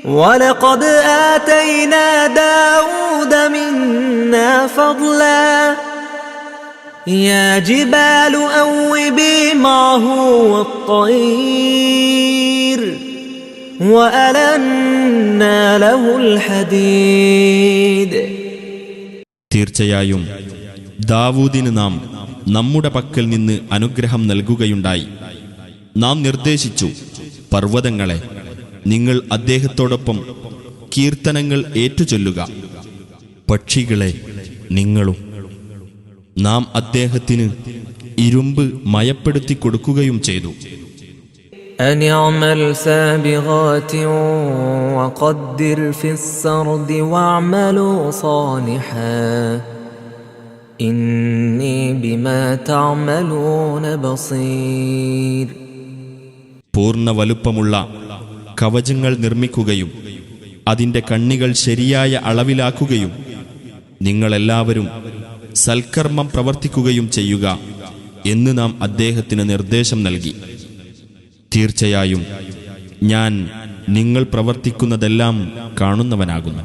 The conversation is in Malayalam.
ولقد آتينا داود منا فضلا يا جبال أوبي معه والطير وألنا له الحديد തീർച്ചയായും ദാവൂദിന് നാം നമ്മുടെ പക്കൽ നിന്ന് അനുഗ്രഹം നൽകുകയുണ്ടായി നാം നിർദ്ദേശിച്ചു പർവ്വതങ്ങളെ നിങ്ങൾ അദ്ദേഹത്തോടൊപ്പം കീർത്തനങ്ങൾ ഏറ്റുചൊല്ലുക പക്ഷികളെ നിങ്ങളും നാം അദ്ദേഹത്തിന് ഇരുമ്പ് മയപ്പെടുത്തി കൊടുക്കുകയും ചെയ്തു أن اعمل سابغات وقدر في السرد واعملوا صالحا إني بما تعملون بصير പൂർണ്ണ വലുപ്പമുള്ള കവചങ്ങൾ നിർമ്മിക്കുകയും അതിന്റെ കണ്ണികൾ ശരിയായ അളവിലാക്കുകയും നിങ്ങളെല്ലാവരും സൽക്കർമ്മം പ്രവർത്തിക്കുകയും ചെയ്യുക എന്ന് നാം അദ്ദേഹത്തിന് നിർദ്ദേശം നൽകി. തീർച്ചയായും ഞാൻ നിങ്ങൾ പ്രവർത്തിക്കുന്നതെല്ലാം കാണുന്നവനാകുന്നു.